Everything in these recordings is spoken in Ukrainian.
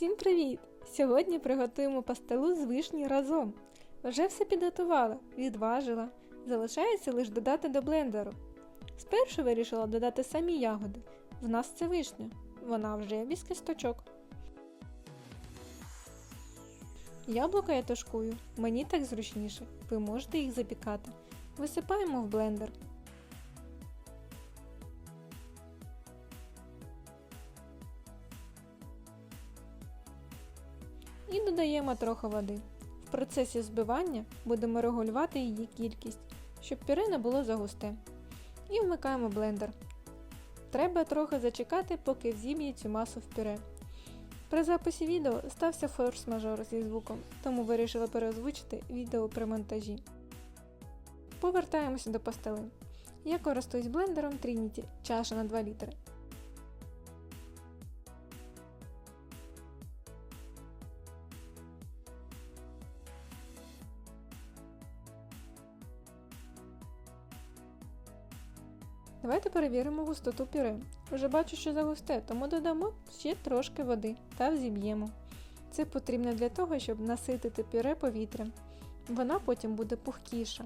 Всім привіт! Сьогодні приготуємо пастилу з вишні разом. Вже все підготувала, відважила. Залишається лише додати до блендеру. Спершу вирішила додати самі ягоди. В нас це вишня. Вона вже без кісточок. Яблука я тушкую. Мені так зручніше. Ви можете їх запікати. Висипаємо в блендер. І додаємо трохи води. В процесі збивання будемо регулювати її кількість, щоб пюре не було загусте. І вмикаємо блендер. Треба трохи зачекати, поки взіб'є цю масу в пюре. При записі відео стався форс-мажор зі звуком, тому вирішила переозвучити відео при монтажі. Повертаємося до пастили. Я користуюсь блендером Trinity, чаша на 2 літри. Давайте перевіримо густоту пюре. Вже бачу, що загусте, тому додамо ще трошки води та взіб'ємо. Це потрібно для того, щоб наситити пюре повітрям. Вона потім буде пухкіша.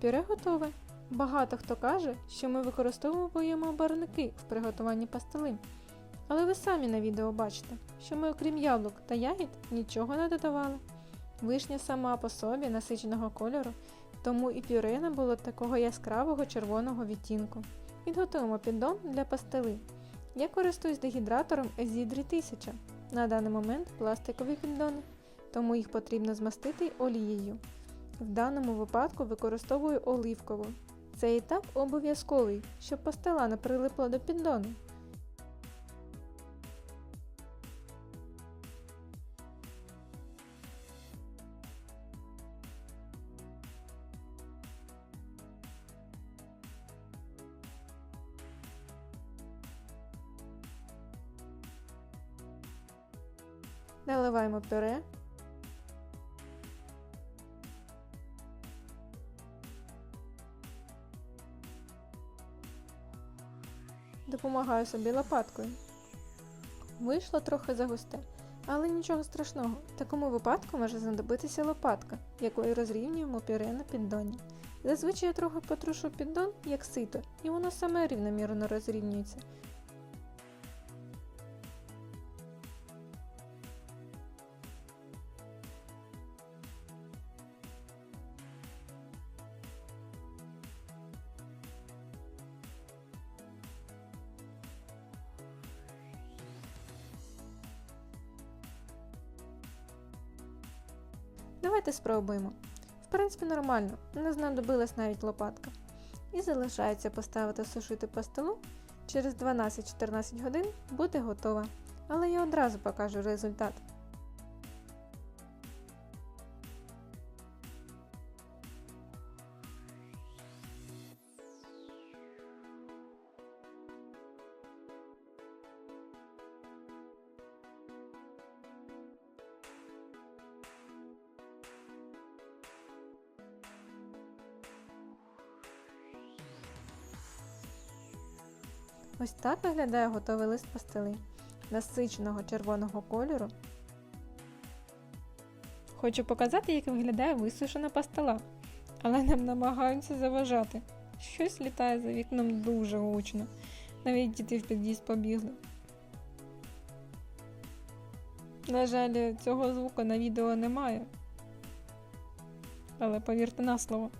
Пюре готове. Багато хто каже, що ми використовуємо барвники в приготуванні пастили. Але ви самі на відео бачите, що ми, окрім яблук та ягід, нічого не додавали. Вишня сама по собі насиченого кольору, тому і пюре не було такого яскравого червоного відтінку. Підготуємо піддон для пастили. Я користуюсь дегідратором SZ3000. На даний момент пластикові піддони, тому їх потрібно змастити олією. В даному випадку використовую оливкову. Цей етап обов'язковий, щоб пастила не прилипла до піддону. Наливаємо пюре Допомагаю собі лопаткою. Вийшло трохи загусте, але нічого страшного. В такому випадку може знадобитися лопатка, якою розрівнюємо пюре на піддоні. Зазвичай я трохи потрушу піддон, як сито, і воно саме рівномірно розрівнюється. Давайте спробуємо. В принципі, нормально, не знадобилась навіть лопатка. І залишається поставити сушити пастилу. Через 12-14 годин буде готова. Але я одразу покажу результат. Ось так виглядає готовий лист пастили насиченого червоного кольору. Хочу показати, як виглядає висушена пастила, але нам намагаються заважати. Щось літає за вікном дуже гучно. Навіть діти в під'їзд побігли. На жаль, цього звуку на відео немає. Але повірте на слово.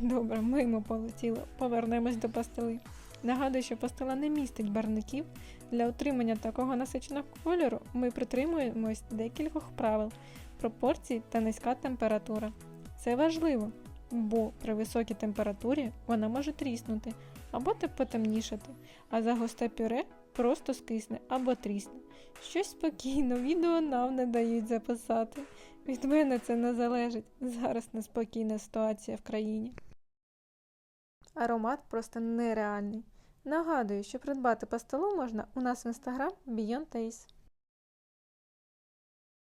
Добре, мимо полетіло. Повернемось до пастили. Нагадую, що пастила не містить барників. Для отримання такого насиченого кольору ми притримуємось декількох правил, пропорцій та низька температура. Це важливо, бо при високій температурі вона може тріснути або потемнішати, а за густе пюре просто скисне або трісне. Щось спокійно, відео нам не дають записати. Від мене це не залежить. Зараз неспокійна ситуація в країні. Аромат просто нереальний. Нагадую, що придбати пастилу можна у нас в інстаграм Beyond Taste.